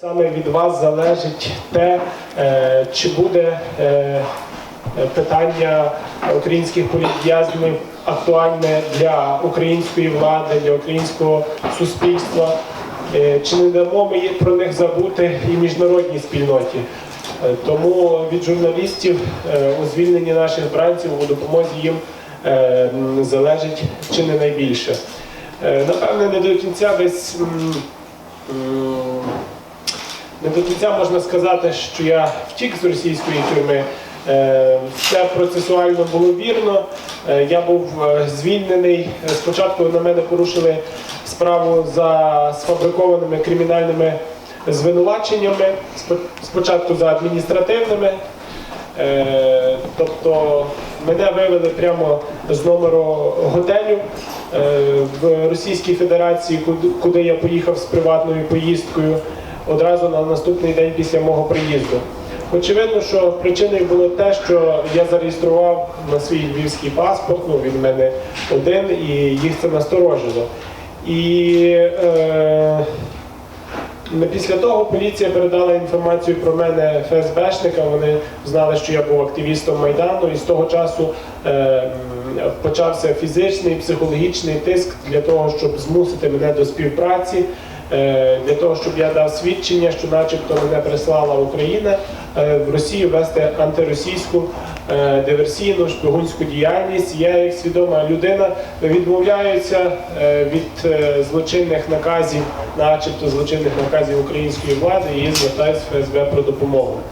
Саме від вас залежить те, е, чи буде е, е, питання українських політв'язнів актуальне для української влади, для українського суспільства. Чи не дамо ми про них забути і міжнародній спільноті? Тому від журналістів у звільненні наших бранців у допомозі їм залежить чи не найбільше. Напевне, не до кінця десь. Не до кінця можна сказати, що я втік з російської тюрми. Е, Все процесуально було вірно. Е, Я був е, звільнений. Спочатку на мене порушили справу за сфабрикованими кримінальними звинуваченнями. Спочатку за адміністративними. Тобто мене вивели прямо з номеру готелю в Російській Федерації, куди я поїхав з приватною поїздкою одразу на наступний день після мого приїзду. Очевидно, що причиною було те, що я зареєстрував на свій львівський паспорт, ну він в мене один, і їх це насторожило. І е, Після того поліція передала інформацію про мене ФСБшникам. Вони знали, що я був активістом Майдану, і з того часу е, почався фізичний, психологічний тиск для того, щоб змусити мене до співпраці, для того, щоб я дав свідчення, що, начебто, мене прислала Україна е, в Росію вести антиросійську е, диверсійну шпигунську діяльність. Я, як свідома людина, відмовляюся е, від е, злочинних наказів, начебто злочинних наказів української влади, і звертаюся в ФСБ про допомогу.